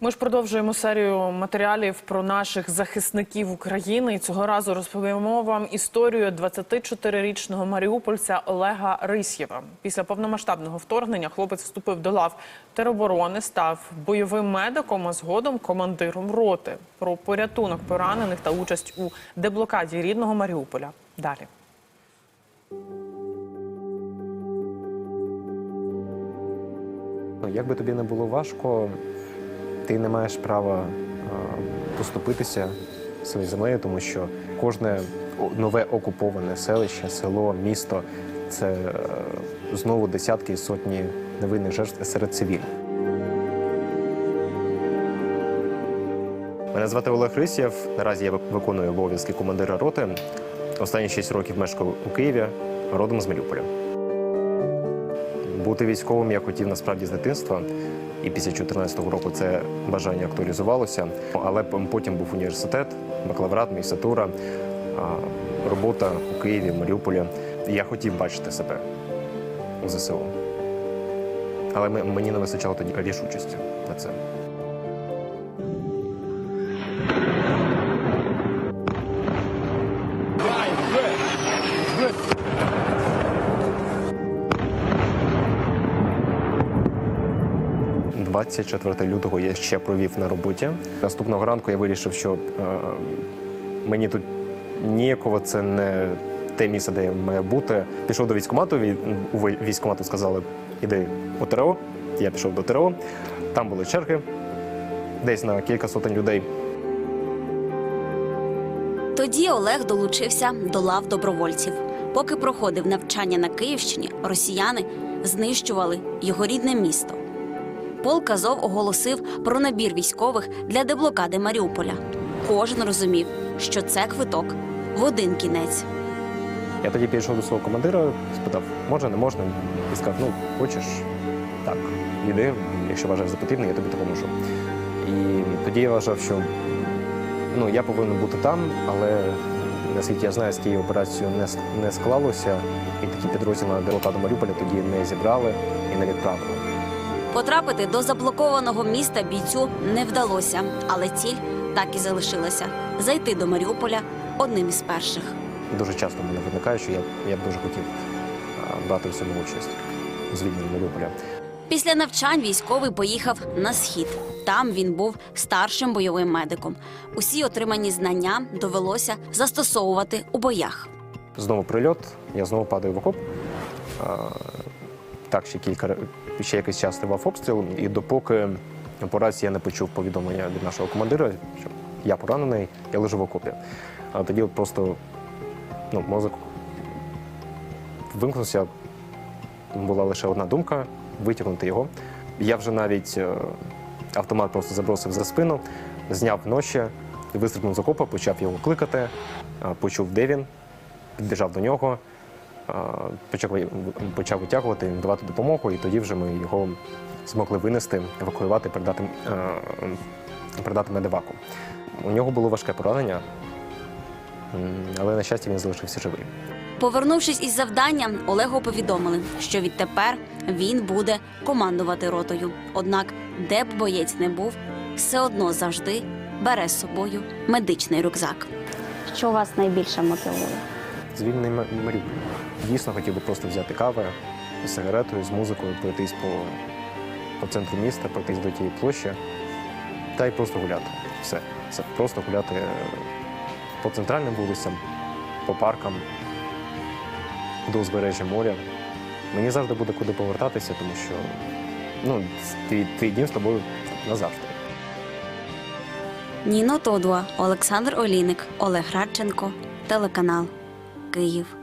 Ми ж продовжуємо серію матеріалів про наших захисників України. І цього разу розповімо вам історію 24-річного маріупольця Олега Рисєва. Після повномасштабного вторгнення хлопець вступив до лав тероборони, став бойовим медиком, а згодом командиром роти. Про порятунок поранених та участь у деблокаді рідного Маріуполя. Далі. Ну, Як би тобі не було важко, ти не маєш права е, поступитися своєю землею, тому що кожне нове окуповане селище, село, місто це е, знову десятки і сотні невинних жертв серед цивільних. Мене звати Олег Рисєв. Наразі я виконую обов'язки командира роти. Останні 6 років мешкаю у Києві, родом з Маріуполя. Бути військовим я хотів насправді з дитинства, і після 2014 року це бажання актуалізувалося. Але потім був університет, бакалаврат, магістратура, робота у Києві, в Маріуполі. Я хотів бачити себе у ЗСУ. Але мені не вистачало тоді рішучості на це. – 24 лютого я ще провів на роботі. Наступного ранку я вирішив, що е, мені тут ніяково це не те місце, де я маю бути. Пішов до військкомату, вій- у військкомату сказали, іди у ТРО. Я пішов до ТРО, там були черги, десь на кілька сотень людей. Тоді Олег долучився до лав добровольців. Поки проходив навчання на Київщині, росіяни знищували його рідне місто. Полк Азов оголосив про набір військових для деблокади Маріуполя. Кожен розумів, що це квиток в один кінець. Я тоді підійшов до свого командира, спитав, може, не можна. І сказав, ну, хочеш, так, іди, якщо вважаєш за потрібне, я тобі допоможу. І тоді я вважав, що ну, я повинен бути там, але наскільки я знаю, з тією операцією не, не склалося, і такі підрозділи на блокаду Маріуполя тоді не зібрали і не відправили. Потрапити до заблокованого міста бійцю не вдалося, але ціль так і залишилася зайти до Маріуполя одним із перших. Дуже часто мене виникає, що я, я б дуже хотів брати в цьому участь у звільненні Маріуполя. Після навчань військовий поїхав на схід. Там він був старшим бойовим медиком. Усі отримані знання довелося застосовувати у боях. Знову прильот, я знову падаю в окоп. А, Так, ще кілька ще якийсь час тривав обстріл, і допоки по рації я не почув повідомлення від нашого командира, що я поранений, я лежу в окопі. А тоді просто ну, мозок вимкнувся. Була лише одна думка витягнути його. Я вже навіть е, автомат просто забросив за спину, зняв ноші, вистрибнув з окопа, почав його кликати, почув, де він, підбіжав до нього, почав, почав витягувати, давати допомогу, і тоді вже ми його змогли винести, евакуювати, передати, передати медиваку. У нього було важке поранення, але, на щастя, він залишився живий. Повернувшись із завдання, Олегу повідомили, що відтепер він буде командувати ротою. Однак, де б боєць не був, все одно завжди бере з собою медичний рюкзак. Що вас найбільше мотивує? Звільнений Маріуполь. Дійсно хотів би просто взяти кави з сигаретою, з музикою, пройтись по, по центру міста, пройтись до тієї площі та й просто гуляти. Все. Це просто гуляти е, по центральним вулицям, по паркам, до узбережжя моря. Мені завжди буде куди повертатися, тому що ну, твій, твій дім з тобою назавжди. Ніно Тодуа, Олександр Олійник, Олег Радченко, телеканал Київ.